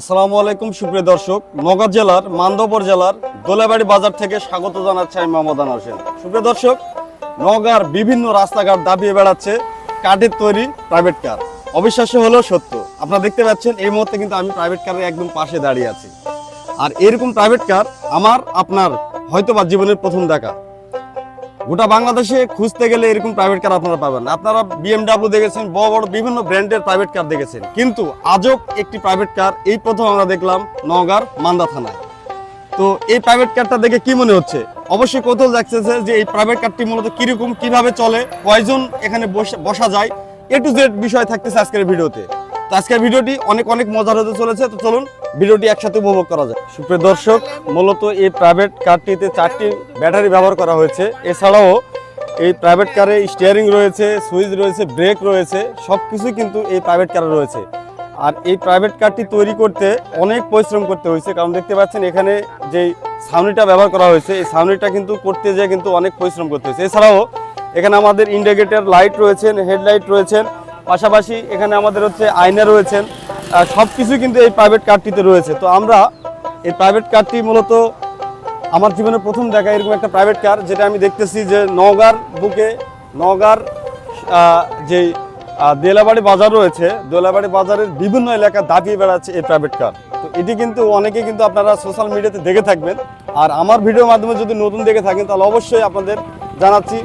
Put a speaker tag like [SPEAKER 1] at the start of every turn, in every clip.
[SPEAKER 1] আসসালামু আলাইকুম, সুপ্রিয় দর্শক। নগর জেলার মান্দবর জেলার দোলাবাড়ি বাজার থেকে স্বাগত জানাচ্ছি আমি মোহাম্মদ আনোয়ার হোসেন। সুপ্রিয় দর্শক নগার বিভিন্ন রাস্তাঘাট দাবিয়ে বেড়াচ্ছে কাঠের তৈরি প্রাইভেট কার অবিশ্বাস্য হলেও সত্য, আপনারা দেখতে পাচ্ছেন এই মুহূর্তে কিন্তু আমি প্রাইভেট কারের একদম পাশে দাঁড়িয়ে আছি। আর এরকম প্রাইভেট কার আমার, আপনার হয়তোবা জীবনের প্রথম দেখা। গোটা বাংলাদেশে খুঁজতে গেলে এরকম প্রাইভেট কার আপনারা পাবেন। আপনারা বিএমডাব্লিউ দেখেছেন, বড় বড় বিভিন্ন ব্র্যান্ডের প্রাইভেট কার দেখেছেন। কিন্তু আজব একটি প্রাইভেট কার এই প্রথম আমরা দেখলাম নওগাঁর মান্দা থানায়। তো এই প্রাইভেট কারটা দেখে কি মনে হচ্ছে? অবশ্যই কৌতূহল লাগতেছে যে এই প্রাইভেট কারটি মূলত কীরকম, কীভাবে চলে, কয়জন এখানে বসা যায় এ টু জেড বিষয় থাকতেছে আজকের ভিডিওতে। তো আজকের ভিডিওটি অনেক অনেক মজার হতে চলেছে। তো চলুন ভিডিওটি একসাথে উপভোগ করা যায়। সুপ্রিয় দর্শক, মূলত এই প্রাইভেট কারটিতে চারটি ব্যাটারি ব্যবহার করা হয়েছে। এছাড়াও এই প্রাইভেট কারে স্টিয়ারিং রয়েছে সুইচ রয়েছে ব্রেক রয়েছে সব কিছুই কিন্তু এই প্রাইভেট কারে রয়েছে। আর এই প্রাইভেট কারটি তৈরি করতে অনেক পরিশ্রম করতে হয়েছে, কারণ দেখতে পাচ্ছেন এখানে যে ছাউনিটা ব্যবহার করা হয়েছে, এই ছাউনিটা কিন্তু করতে যেয়ে কিন্তু অনেক পরিশ্রম করতে হয়েছে। এছাড়াও এখানে আমাদের ইন্ডিকেটর লাইট রয়েছেন হেডলাইট রয়েছেন, পাশাপাশি এখানে আমাদের হচ্ছে আয়না রয়েছেন। সব কিছু কিন্তু এই প্রাইভেট কারটিতে রয়েছে। তো আমরা এই প্রাইভেট কারটি মূলত আমার জীবনে প্রথম দেখা এরকম একটা প্রাইভেট কার যেটা আমি দেখতেছি যে নওগাঁর বুকে, নওগাঁর যে দোলাবাড়ি বাজার রয়েছে, দোলাবাড়ি বাজারের বিভিন্ন এলাকা দাপিয়ে বেড়াচ্ছে এই প্রাইভেট কার তো এটি কিন্তু অনেকে কিন্তু আপনারা সোশ্যাল মিডিয়াতে দেখে থাকবেন। আর আমার ভিডিওর মাধ্যমে যদি নতুন দেখে থাকেন, তাহলে অবশ্যই আপনাদের জানাচ্ছি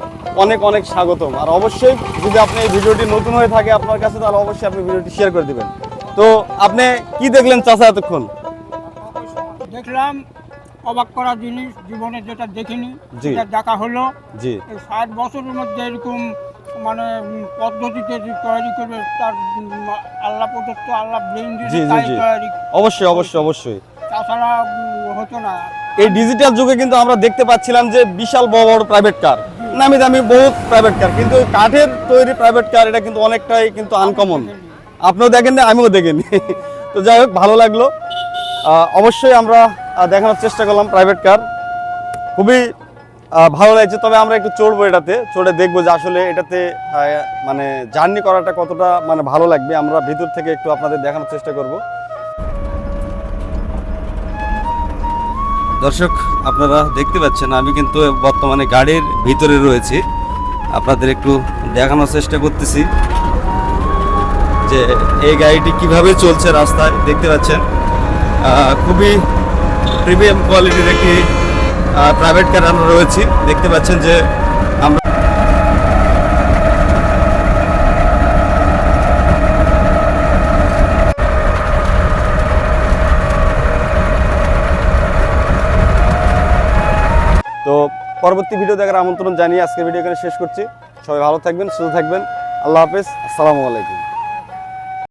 [SPEAKER 1] অনেক অনেক স্বাগতম। আর অবশ্যই যদি আপনি এই ভিডিওটি নতুন হয়ে থাকে আপনার কাছে, তাহলে অবশ্যই আপনি ভিডিওটি শেয়ার করে দিবেন। তো আপনি কি দেখলেন চাচা এতক্ষণ?
[SPEAKER 2] দেখলাম অবাক করা জিনিস জীবনে যেটা দেখিনি। সেটা দেখা হলো।
[SPEAKER 1] জি।
[SPEAKER 2] ষাট বছরের মধ্যে এরকম মানে পদ্ধতিতে তৈরি করবে তার আল্লাহ প্রদত্ত আল্লাহ ব্রেন। তৈরি।
[SPEAKER 1] অবশ্যই অবশ্যই অবশ্যই।
[SPEAKER 2] তাছাড়া হতো না।
[SPEAKER 1] এই ডিজিটাল যুগে কিন্তু আমরা দেখতে পাচ্ছিলাম যে বিশাল বড় বড় প্রাইভেট কার নামি দামি বহুত প্রাইভেট কার কিন্তু কাঠের তৈরি প্রাইভেট কার এটা কিন্তু অনেকটাই কিন্তু আনকমন আপনিও দেখেন না আমিও দেখিনি তো যাই হোক, ভালো লাগল। অবশ্যই আমরা দেখানোর চেষ্টা করলাম প্রাইভেট কার খুবই ভালো লাগছে। তবে আমরা একটু চড়বো এটাতে, চড়ে দেখব যে আসলে এটাতে মানে জার্নি করাটা কতটা মানে ভালো লাগবে। আমরা ভিতর থেকে একটু আপনাদের দেখানোর চেষ্টা করব। দর্শক, আপনারা দেখতে পাচ্ছেন, আমি কিন্তু বর্তমানে গাড়ির ভিতরে রয়েছি। আপনাদের একটু দেখানোর চেষ্টা করতেছি। যে এই গাড়িটি কীভাবে চলছে রাস্তায় দেখতে পাচ্ছেন। খুবই প্রিমিয়াম কোয়ালিটির একটি প্রাইভেট কার আমরা রয়েছি। দেখতে পাচ্ছেন যে আমরা তো পরবর্তী ভিডিও দেখার আমন্ত্রণ জানিয়ে আজকের ভিডিও এখানে শেষ করছি। সবাই ভালো থাকবেন, সুস্থ থাকবেন। আল্লাহ হাফেজ। আসসালামু আলাইকুম।